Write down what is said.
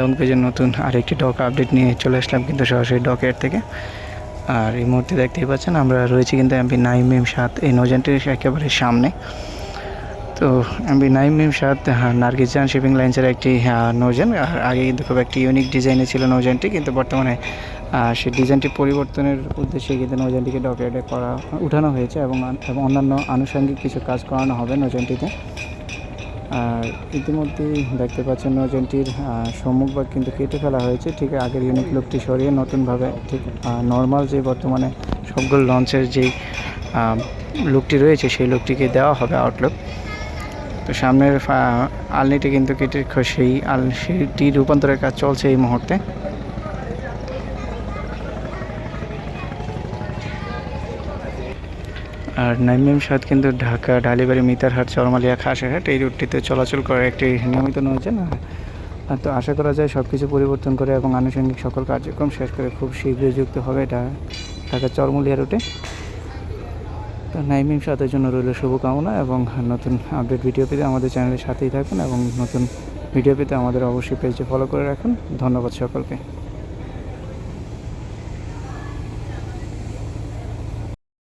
Long পেজের নতুন আরেকটি ডক আপডেট নিয়ে চলে আসলাম কিন্তু সরাসরি ডকের থেকে। আর এই মুহূর্তে দেখতেই পাচ্ছেন আমরা রয়েছি কিন্তু এমপি নাইম এম সাত এই নৌজানটির একেবারে সামনে। তো এমপি নাইম এম সাত নার্গিজান শিপিং লাইন্সের একটি আহ, আর আগে কিন্তু খুব একটি ইউনিক ডিজাইনে ছিল নৌযানটি কিন্তু বর্তমানে সেই ডিজাইনটি পরিবর্তনের উদ্দেশ্যে কিন্তু নৌযানটিকে ডকেটে করা উঠানো হয়েছে এবং অন্যান্য আনুষঙ্গিক কিছু কাজ করানো হবে নৌযানটিতে আর ইতিমধ্যেই দেখতে পাচ্ছেন নজনটির সম্মুখভাগ কিন্তু কেটে ফেলা হয়েছে। ঠিক আগের ইউনিক লুকটি সরিয়ে নতুনভাবে ঠিক নর্মাল যে বর্তমানে সবগুলো লঞ্চের যেই লুকটি রয়েছে সেই লুকটিকে দেওয়া হবে আউটলুক তো সামনের আলনিটি কিন্তু কেটে সেই আল সেইটি রূপান্তরের কাজ চলছে এই মুহূর্তে। আর নাইমিম সাদ কিন্তু ঢাকা ঢালিবাড়ি মিতারহাট চরমালিয়া খাসেরহাট এই রুটটিতে চলাচল করে একটি নিয়মিত নৌযান তো আশা করা যায় সব কিছু পরিবর্তন করে এবং আনুষঙ্গিক সকল কার্যক্রম শেষ করে খুব শীঘ্রই যুক্ত হবে ঢাকা চরমলিয়া রুটে। তো নাইমিম সাথের জন্য রইল শুভকামনা এবং নতুন আপডেট ভিডিও পেতে আমাদের চ্যানেলের সাথেই থাকুন এবং নতুন ভিডিও পেতে আমাদের অবশ্যই পেজে ফলো করে রাখুন। ধন্যবাদ সকলকে।